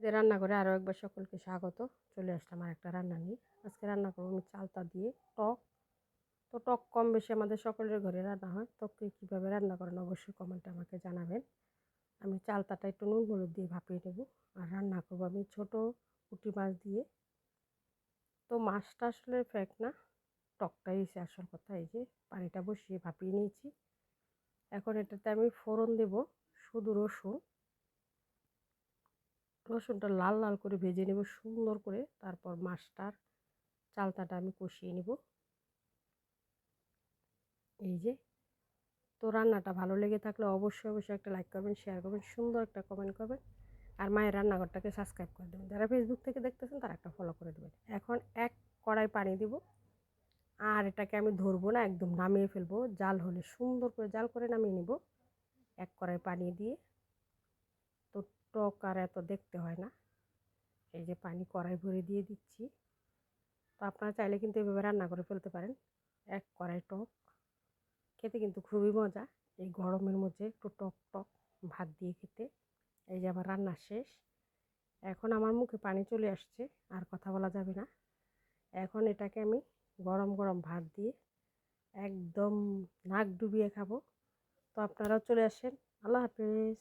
যে রান্না করে আরও একবার সকলকে স্বাগত। চলে আসলাম আর একটা রান্না নিয়ে। আজকে রান্না করব আমি চালতা দিয়ে টক। তো টক কম বেশি আমাদের সকলের ঘরে রান্না হয়। তো কে কীভাবে রান্না করেন অবশ্যই কমেন্টে আমাকে জানাবেন। আমি চালতাটা একটু নুন হলুদ দিয়ে ভাপিয়ে নেব। আর রান্না করব আমি ছোট পুঁটি মাছ দিয়ে। তো মাছটা আসলে ফ্যাক না। টকটাই এসে আসল কথা। এই যে পানিটা বসিয়ে ভাপিয়ে নিয়েছি। এখন এটাতে আমি ফোড়ন দেব। শুধু রসুন। রসুনটা লাল লাল করে ভেজে নেব সুন্দর করে। তারপর মাছটার চালতাটা আমি কষিয়ে নেব। এই যে। তো রান্নাটা ভালো লেগে থাকলে অবশ্যই অবশ্যই একটা লাইক করবেন শেয়ার করবেন, সুন্দর একটা কমেন্ট করবেন। আর মায়ের রান্নাঘরটাকে সাবস্ক্রাইব করে দেবেন। যারা ফেসবুক থেকে দেখতেছেন, তারা একটা ফলো করে দেবেন। এখন এক কড়াই পানি দিব। আর এটাকে আমি ধরবো না, একদম নামিয়ে ফেলব। জাল হলে সুন্দর করে জাল করে নামিয়ে নিব। এক কড়াই পানি দিয়ে। তো টক আর এত দেখতে হয় না। এই যে পানি কড়াই ভরে দিয়ে দিচ্ছি। তো আপনারা চাইলে কিন্তু এভাবে রান্না করে ফেলতে পারেন। এক কড়াই টক। খেতে কিন্তু খুবই মজা। এই গরমের মধ্যে একটু টক টক ভাত দিয়ে খেতে। এই যে আমার রান্না শেষ। এখন আমার মুখে পানি চলে আসছে, আর কথা বলা যাবে না। এখন এটাকে আমি গরম গরম ভাত দিয়ে একদম নাক ডুবিয়ে খাব। তো আপনারাও চলে আসেন। আল্লাহ হাফেজ।